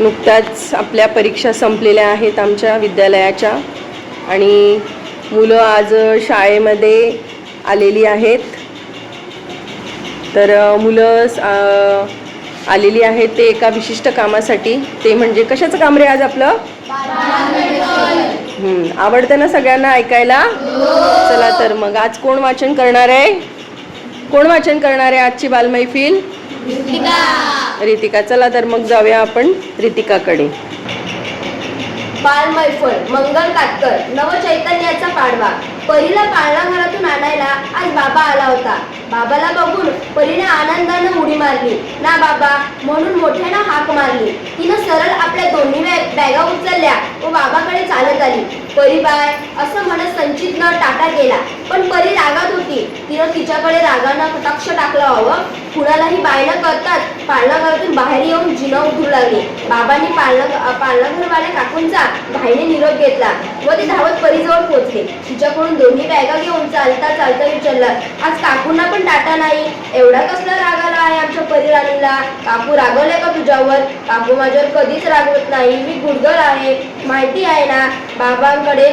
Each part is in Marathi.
नुकत्याच आपल्या परीक्षा संपलेल्या आहेत आमच्या विद्यालयाच्या. आणि मुलं आज शाळेमध्ये आलेली आहेत. तर मुलं आलेली आहेत ते एका विशिष्ट कामासाठी. ते म्हणजे कशाचं काम रे आज आपलं? आवडतं ना सगळ्यांना ऐकायला? चला तर मग आज कोण वाचन करणार आहे? कोण वाचन करणार आहे आजची बालमैफिल? रितिका. चला तर मग जाऊया आपण रितिकाकडे. मैफल मंगल कातकर नवचैतन्याचा पाडवा. परीला पाळणा घरातून आणायला आज बाबा आला होता. बाबाला बघून परीने आनंदानं उडी मारली. ना बाबा म्हणून मोठ्यानं हाक मारली. तिनं सरळ आपल्या दोन्ही बॅगा उचलल्या व बाबाकडे चालत आली. परी बाय असं न टाटा गेला. पण परी रागात होती. तिनं तिच्याकडे रागानं कटाक्ष टाकलं हवं कुणालाही बाय करतात. पाळणाघरातून बाहेर येऊन जिना उतरू लागली. बाबांनी पाळणा पाळणाघरवाल्या काकूंचा भाईने निरोप घेतला व ते धावत परीजवळ पोहोचले. तिच्याकडून दोन्ही बॅगा घेऊन चालता चालता विचारलं आज काकूंना पण टाटा नाही? एवढा कसला राग आला आहे आमच्या परिराणीला काकू रागवले का तुझ्यावर? काकू माझ्यावर कधीच रागवत नाही. मी गुडगल आहे. माहिती आहे ना बाबांकडे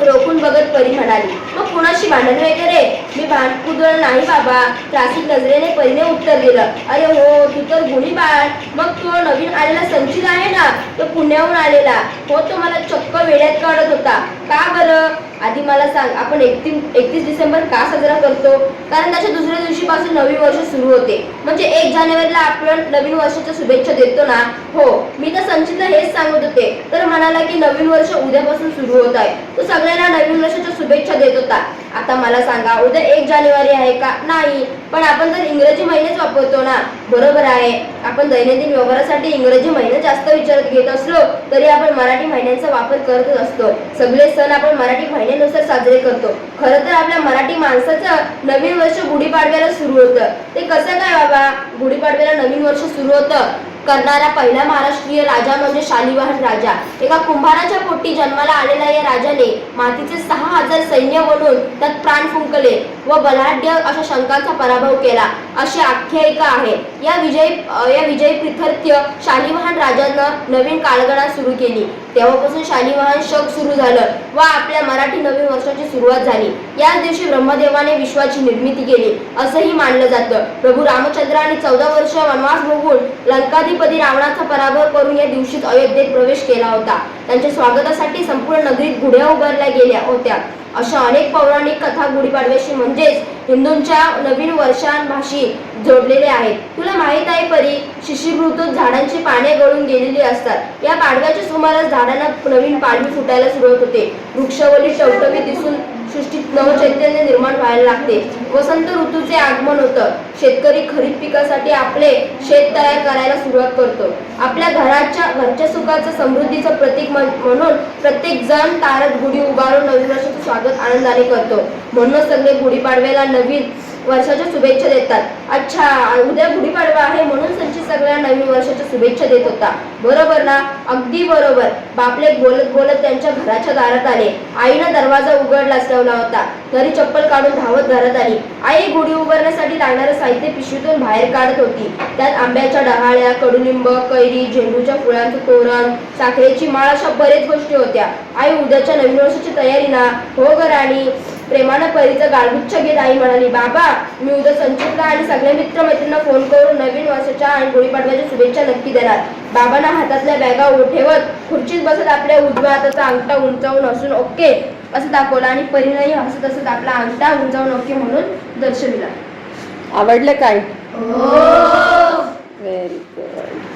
रोखून बघत परी म्हणाली मग कुणाशी भांडण वगैरे? मी भांडकुदळ नाही बाबा. त्रासिक नजरेने परीने उत्तर दिलं. अरे हो तू तर गुणी बाळ. मग तो नवीन आलेला संचित आहे ना? तो पुण्याहून आलेला. हो तो मला चक्क वेड्यात काढत होता. का बरं? आधी मला सांग आपण एकतीस एकतीस डिसेंबर का साजरा करतो? कारण त्याच्या दुसऱ्या दिवशीपासून नवीन वर्ष सुरू होते. म्हणजे एक जानेवारीला आपण नवीन वर्षाच्या शुभेच्छा देतो ना? हो मी तर संचितला हेच सांगत होते. तर म्हणाला की नवीन वर्ष उद्यापासून सुरू होत आहे. तो सगळ्यांना नवीन वर्षाच्या शुभेच्छा देत होता. आता मला सांगा उद्या एक जानेवारी आहे का? नाही. पण आपण जर इंग्रजी महिनेच वापरतो ना बरोबर आहे. आपण दैनंदिन व्यवहारासाठी इंग्रजी महिने जास्त विचारात घेत असलो तरी आपण मराठी महिन्यांचा वापर करतच असतो. सगळे सण आपण मराठी महिन्यानुसार साजरे करतो. खरं तर आपल्या मराठी माणसाचं नवीन वर्ष गुढीपाडव्याला सुरू होतं. ते कसं काय बाबा? गुढीपाडव्याला नवीन वर्ष सुरू होतं. करणारा पहिला महाराष्ट्रीय राजा म्हणजे शालिवाहन राजा. एका कुंभाराच्या पोटी जन्माला आलेल्या या राजाने मातीचे सहा हजार सैन्य बनून त्यात प्राण फुंकले व बलाढ्य अशा शंकांचा पराभव केला. अशी आख्यायिका आहे. या विजयी या विजयी प्रिथर्त्य शालिवाहन राजानं नवीन काळगणा सुरू केली. तेव्हापासून शालिवाहन शक सुरू झालं व आपल्या मराठी नवीन वर्षाची सुरुवात झाली. याच दिवशी ब्रह्मदेवाने विश्वाची निर्मिती केली असंही मानलं जातं. प्रभू रामचंद्राने चौदा वर्ष वनवास भोगून लंकाधिपती रावणाचा पराभव करून या दिवशीच अयोध्येत प्रवेश केला होता. त्यांच्या स्वागतासाठी संपूर्ण नगरीत गुढ्या उभारल्या गेल्या होत्या. अशा अनेक पौराणिक कथा गुढीपाडव्याशी म्हणजेच हिंदूंच्या नवीन वर्षांभाशी जोडलेले आहेत. तुला माहीत आहे परी शिशिर झाडांची पाने गळून गेलेली असतात. या पाडव्याच्या सुमारास झाडांना नवीन पालवी फुटायला सुरुवात होते. वृक्षवली टवटवी दिसून सृष्टीत नवचैतन्य निर्माण व्हायला लागते. वसंत ऋतूचे आगमन होतं. शेतकरी खरीप पिकासाठी आपले शेत तयार करायला सुरुवात करतो. आपल्या घराच्या घरच्या सुखाचं समृद्धीचं प्रतीक म्हण- म्हणून प्रत्येक जण तारत गुढी उभारून नवीन वर्षाचं स्वागत आनंदाने करतो. म्हणून सगळे गुढीपाडव्याला नवीन वर्षाच्या शुभेच्छा देतात. अच्छा उद्या गुढीपाडवा आहे म्हणून संचित सगळ्यांना नवीन वर्षाच्या शुभेच्छा देत होता. बरोबर ना? अगदी बरोबर. बापले बोलत बोलत त्यांच्या घराच्या दारात आले. आईनं दरवाजा उघडलाच ठेवला होता. घरी चप्पल काढून धावत घरात आली. आई गुढी उभारण्यासाठी लागणारं साहित्य पिशवीतून बाहेर काढत होती. त्यात आंब्याच्या डहाळ्या कडुलिंब कैरी झेंडूच्या फुलांचं तोरण साखरेची माळ अशा बरेच गोष्टी होत्या. आई उद्याच्या नवीन वर्षाची तयारी ना? हो ग राणी. प्रेमानं परीचं गालगुच्छ घेत आई म्हणाली बाबा मी उद्या संचितला आणि सगळ्या मित्रमैत्रींना फोन करून नवीन वर्षाच्या आणि गुढीपाडव्याच्या शुभेच्छा नक्की देणार. बाबांना हातातल्या बॅगा उ- ठेवत खुर्चीत बसत आपल्या उजव्या हाताचा अंगठा उंचावून हसून ओके असं दाखवलं आणि परीनंही हसत हसत आपला अंगठा उंचावून ओके म्हणून दर्शविला. आवडलं काय? Very good